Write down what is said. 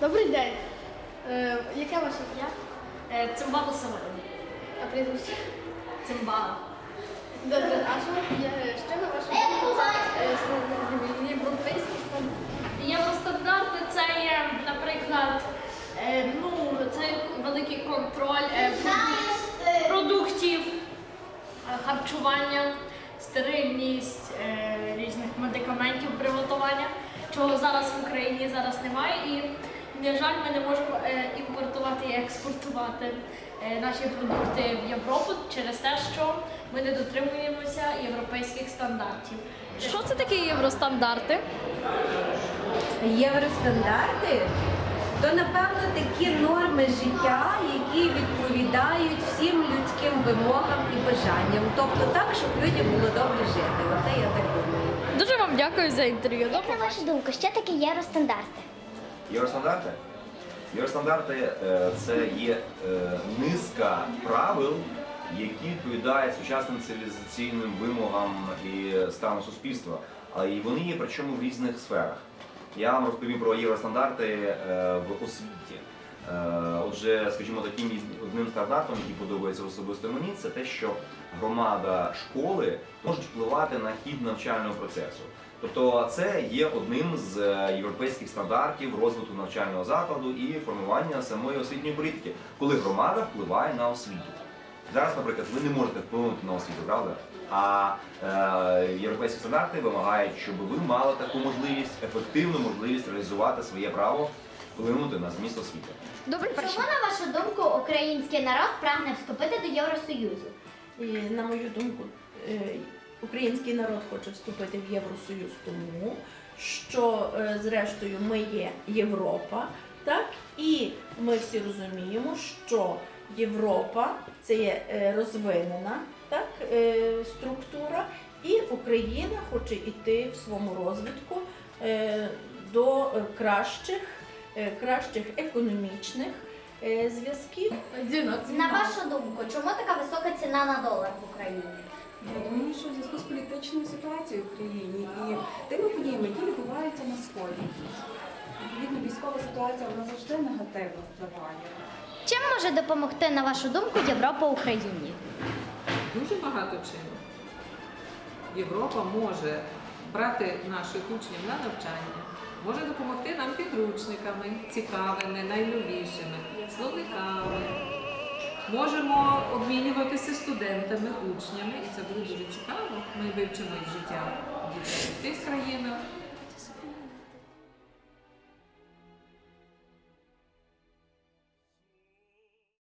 Добрий день. Е, яке ваше ім'я? Е, Цимбалу Самарин. А прізвище? Цимбала. Добре, а що є що на вашому це е, європейський стандарт? Євростандарти це є, наприклад, е, ну, це великий контроль е, продук- продуктів, е, харчування, стерильність е, різних медикаментів приготування, чого зараз в Україні зараз немає. І, на жаль, ми не можемо е, імпортувати і експортувати е, наші продукти в Європу через те, що ми не дотримуємося європейських стандартів. Що це такі євростандарти? Євростандарти то напевно такі норми життя, які відповідають всім людським вимогам і бажанням. Тобто так, щоб людям було добре жити. Оце я так думаю. Дуже вам дякую за інтерв'ю. Як на вашу думку, що таке євростандарти? Євростандарти? Євростандарти е, це є е, низка правил, які відповідають сучасним цивілізаційним вимогам і стану суспільства. Але і вони є причому в різних сферах. Я вам розповім про євростандарти е, в освіті. Е, Отже, скажімо, таким одним стандартом, який подобається особисто мені, це те, що громада школи може впливати на хід навчального процесу. Тобто це є одним з е, європейських стандартів розвитку навчального закладу і формування самої освітньої політики, коли громада впливає на освіту. Зараз, наприклад, ви не можете вплинути на освіту, правда? А е, європейські стандарти вимагають, щоб ви мали таку можливість, ефективну можливість реалізувати своє право вплинути на зміст освіти. Добре, Чому, на вашу думку, український народ прагне вступити до Євросоюзу? І, на мою думку, е, український народ хоче вступити в Євросоюз тому, що е, зрештою ми є Європа, так і ми всі розуміємо, що Європа це є е, розвинена так, е, структура, і Україна хоче йти в своєму розвитку е, до е, кращих, е, кращих економічних е, зв'язків. На вашу думку, чому така висока ціна на долар в Україні? Я думаю, що в зв'язку з політичною ситуацією в країні і тими подіями, які відбуваються на сході. Відповідно, військова ситуація вона завжди негативно впливає. Чим може допомогти, на вашу думку, Європа Україні? Дуже багато чим. Європа може брати наших учнів на навчання, може допомогти нам підручниками, цікавими, найновішими, словниками. Можемо обмінюватися студентами, учнями, і це буде дуже цікаво. Ми вивчимо їх життя дітей тих країн,